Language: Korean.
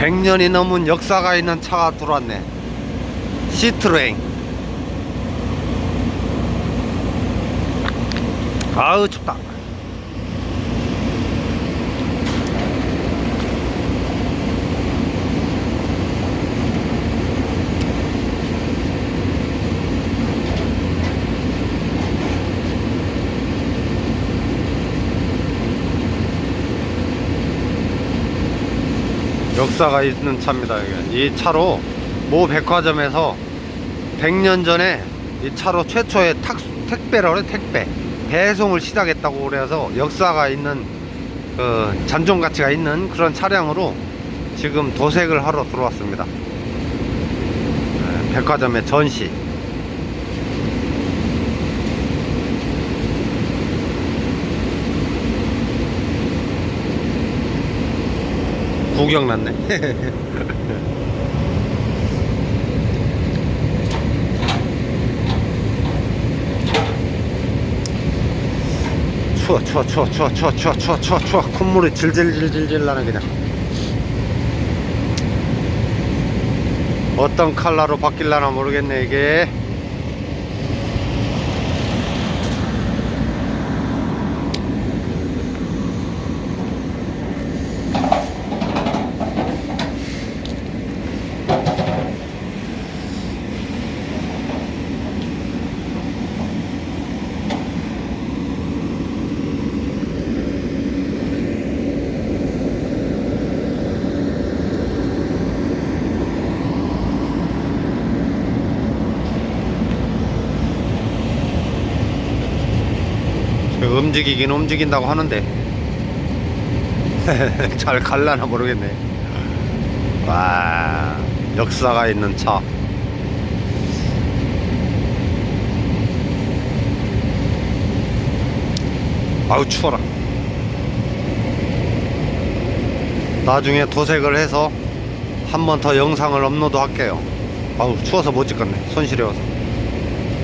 100년이 넘은 역사가 있는 차가 들어왔네. 시트로행. 아우 춥다. 역사가 있는 차입니다. 이 차로 모 백화점에서 100년 전에 이 차로 최초의 탁, 택배라고 택배 배송을 시작했다고 그래서 역사가 있는 그 잔존 가치가 있는 그런 차량으로 지금 도색을 하러 들어왔습니다. 네, 백화점의 전시. 구경 났네. 추워 추워 추워 추워 추워 추워 추워 추워 추워. 콧물이 질질질질질 나네 그냥. 어떤 컬러로 바뀔라나 모르겠네 이게 움직이긴 움직인다고 하는데. 잘 갈라나 모르겠네. 와 역사가 있는 차. 아우 추워라. 나중에 도색을 해서 한 번 더 영상을 업로드 할게요. 아우 추워서 못 찍겠네. 손 시려워서